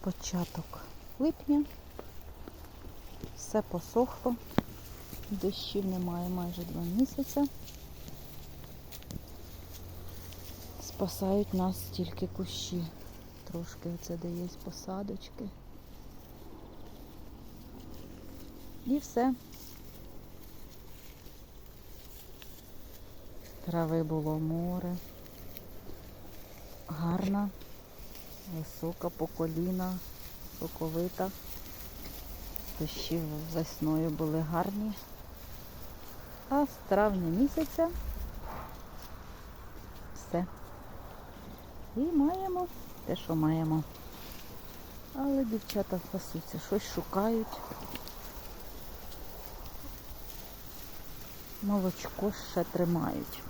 початок липня. Все посохло. Дощів немає майже два місяці. Спасають нас тільки кущі. Трошки оце де є посадочки. І все. Трави було море. Гарна, висока по коліна, соковита. Дощі весною були гарні. А з травня місяця все. І маємо те, що маємо. Але дівчата пасуться, щось шукають. Молочко ще тримають.